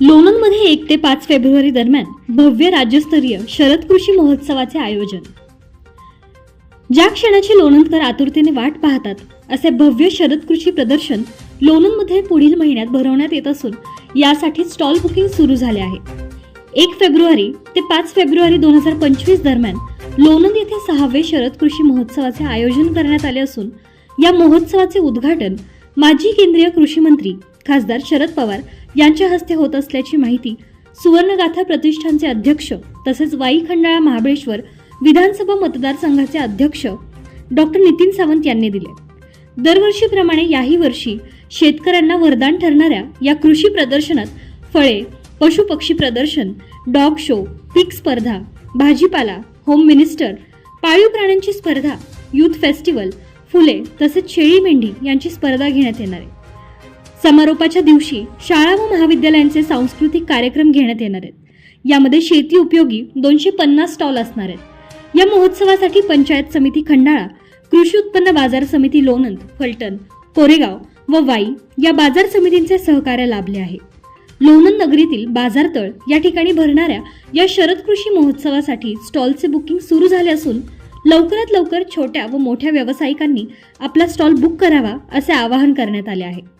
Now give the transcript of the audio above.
लोणंदमध्ये एक ते पाच फेब्रुवारी दरम्यान भव्य राज्यस्तरीय शरद कृषी महोत्सवाचे आयोजन. ज्या क्षणाची लोणंदकर आतुरतेने वाट पाहतात असे भव्य शरद कृषी प्रदर्शन लोणंदमध्ये पुढील महिन्यात भरवण्यात येत असून यासाठी स्टॉल बुकिंग सुरू झाले आहे. एक फेब्रुवारी ते पाच फेब्रुवारी दोन हजार पंचवीस दरम्यान लोणंद येथे सहावे शरद कृषी महोत्सवाचे आयोजन करण्यात आले असून या महोत्सवाचे उद्घाटन माजी केंद्रीय कृषी मंत्री खासदार शरद पवार यांच्या हस्ते होत असल्याची माहिती सुवर्णगाथा प्रतिष्ठानचे अध्यक्ष तसेच वाई खंडाळा महाबळेश्वर विधानसभा मतदारसंघाचे अध्यक्ष डॉक्टर नितीन सावंत यांनी दिले. दरवर्षीप्रमाणे याही वर्षी शेतकऱ्यांना वरदान ठरणाऱ्या या कृषी प्रदर्शनात फळे पशुपक्षी प्रदर्शन डॉग शो पीक स्पर्धा भाजीपाला होम मिनिस्टर पाळीव प्राण्यांची स्पर्धा युथ फेस्टिवल फुले तसेच शेळी मेंढी यांची स्पर्धा घेण्यात येणार आहे. समारोपाच्या दिवशी शाळा व महाविद्यालयांचे सांस्कृतिक कार्यक्रम घेण्यात येणार आहेत. यामध्ये शेती उपयोगी दोनशे पन्नास स्टॉल असणार आहेत. या महोत्सवासाठी पंचायत समिती खंडाळा कृषी उत्पन्न बाजार समिती लोणंद फलटण कोरेगाव व वाई या बाजार समितींचे सहकार्य लाभले आहे. लोणंद नगरीतील बाजारतळ या ठिकाणी भरणाऱ्या या शरद कृषी महोत्सवासाठी स्टॉलचे बुकिंग सुरू झाले असून लवकरात लवकर छोट्या व मोठ्या व्यावसायिकांनी आपला स्टॉल बुक करावा असे आवाहन करण्यात आले आहे.